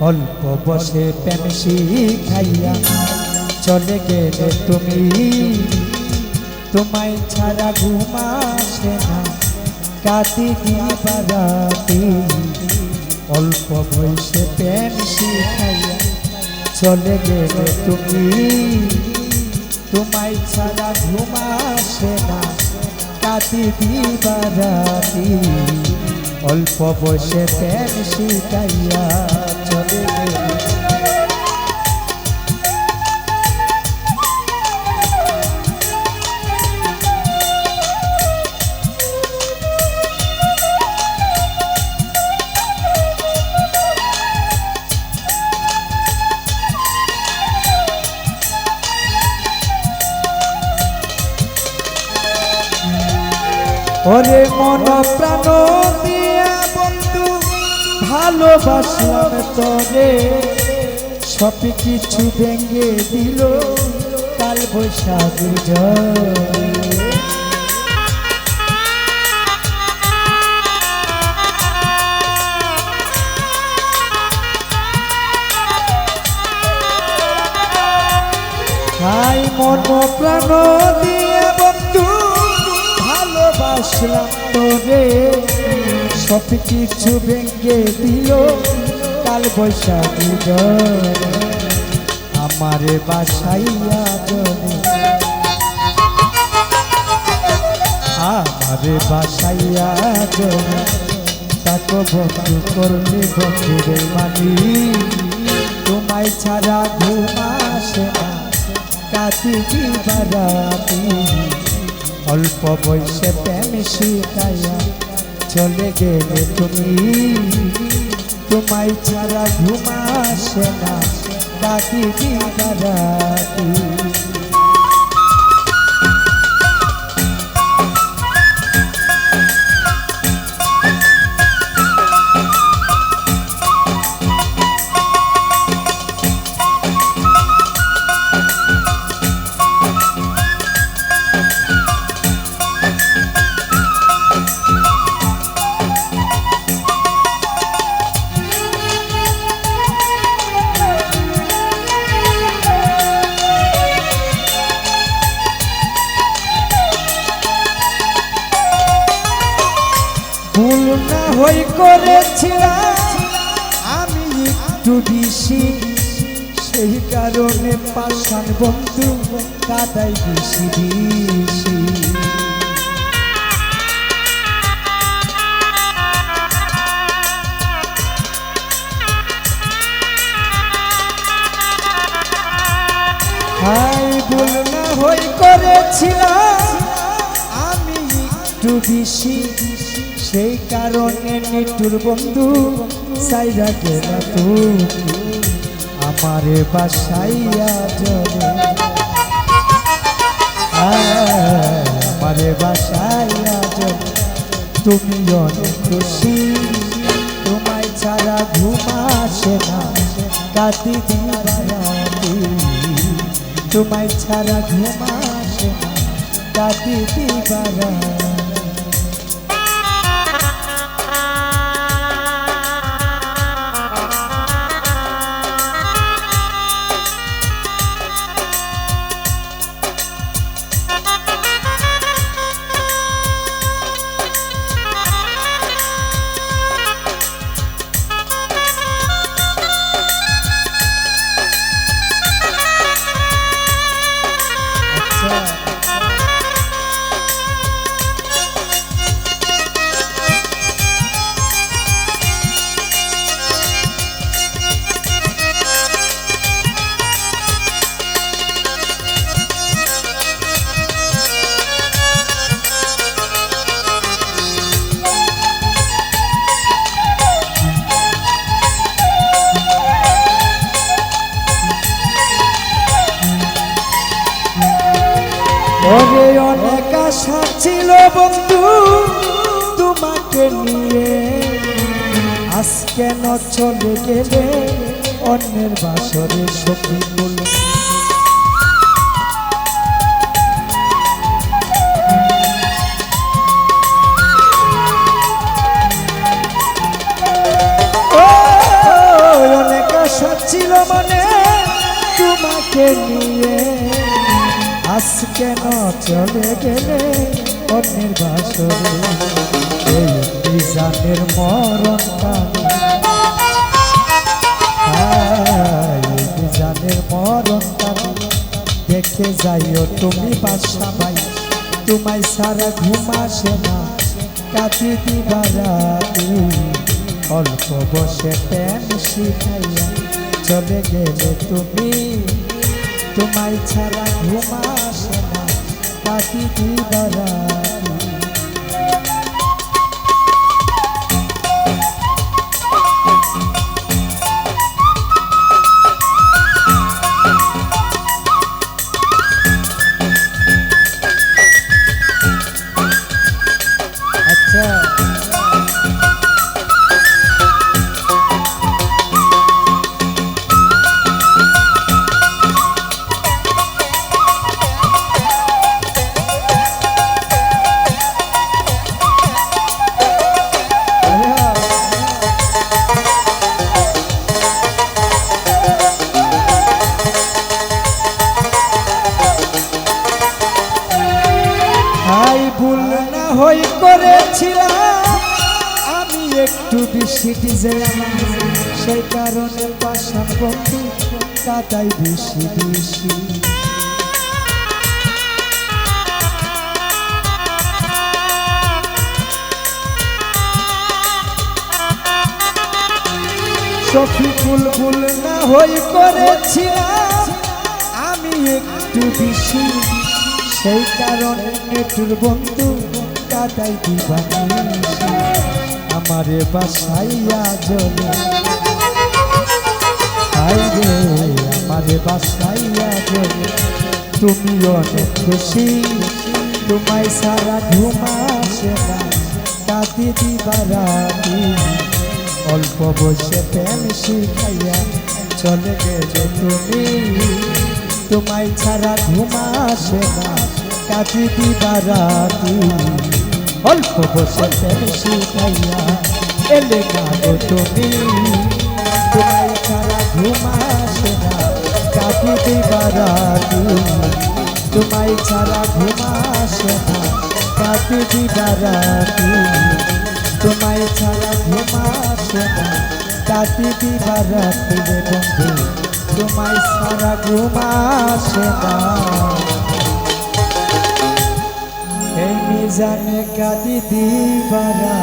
অল্প বসে প্রেম শিখাইয়া চলে গেলে তুমি। তোমায় ছাড়া ঘুমাসে না কাটি দিবারাতি অল্প বয়সে প্রেম শিখাইয়া চলে গেলে তুমি। তোমায় ছাড়া ঘুমাসে না কাটি দিবারাতি অল্প বয়সে প্রেম শিখাইয়া ওরে মন প্রাণ দিয়া বন্ধু, ভালোবাসলাম তোরে। সব কিছু ভেঙে দিল কাল বৈশাখের জয়। হাই মন প্রাণ দিয়ে বন্ধু ভালোবাসলাম তোরে সব কিছু ভেঙে দিল। কাল বৈশাখী আমারে বাসাইয়া জরে আমারে বাসাইয়া জরে তাকে বন্ধু করলে বন্ধুদের মানি। তোমায় ছাড়া ঘুমাসে না কাটি বারাতি। অল্প বয়সে প্রেম শিখাইয়া চলে গেলে তুমি। তোমায় ছাড়া ঘুমাসে না কাটি দিন করেছিলাম। আমি একটু বেশি, সেই কারণে পাশান বন্ধু কাদাই বেশি বেশি। হাই ভুল না হই করেছিলাম। আমি একটু বেশি সেই কারণে নিটুর বন্ধু সাইরা গেল তুমি। আমারে বাসাইয়া জলে আমারে বাসাইয়া জলে তুমি অনেক খুশি, তোমায় ছাড়া ঘুমাসে না। কাটি দিবারাতি, তোমায় ছাড়া ঘুমাসে না। কাটি দিবারাতি। ওরে অনেক আশা ছিল বন্ধু, তোমাকে নিয়ে। আজ কেন চলে গেলে অন্যের বাসরে সখী বল ও, অনেক মনে তোমাকে নিয়ে। আজ কেন চলে গেলে অন্যের বাসরে। এই বিজানের মরণ কালে। জানের মরণ দেখে যাইও তুমি বাসা ভাই। তোমায় সারা ঘুম আসে না। কাটি দিবারাতি অল্প বসে প্যান শিখাইয়া চলে গেলে তুমি তোমায় ছাড়া ঘুমাস না। কি দিবারাতি হই করেছিলাম। আমি একটু বেশি ডিজেলাম সেই কারণে বন্ধু কাটাই বেশি বেশি। সখী ভুল ভুল না হই করেছিলাম। আমি একটু বেশি, সেই কারণে নেটুর বন্ধু কাটাই দিবানি আমারে বাসাইয়া জলে। আইরে, আমারে বাসাইয়া জলে। তুমি অনেক খুশি, তোমায় সারা ঘুমাসে না। কাটি দিবারাতি অল্প বসে প্রেম শিখাইয়া চলে গেলে তুমি। তোমায় ছাড়া ঘুমাসে না। কাটি দিবারাতি অল্প বসে শিখাইয়া এলে না গো তুমি। তোমায় ছাড়া ঘুমাসে না কাটি দিবারাতি তোমায় ছাড়া ঘুমাসে না কাটি দিবারাতি তোমায় ছাড়া ঘুমাসে না কাটি দিবারাতি রে বন্ধু, তোমায় ছাড়া ঘুমাসে না। মিজানে কাটি দিবারা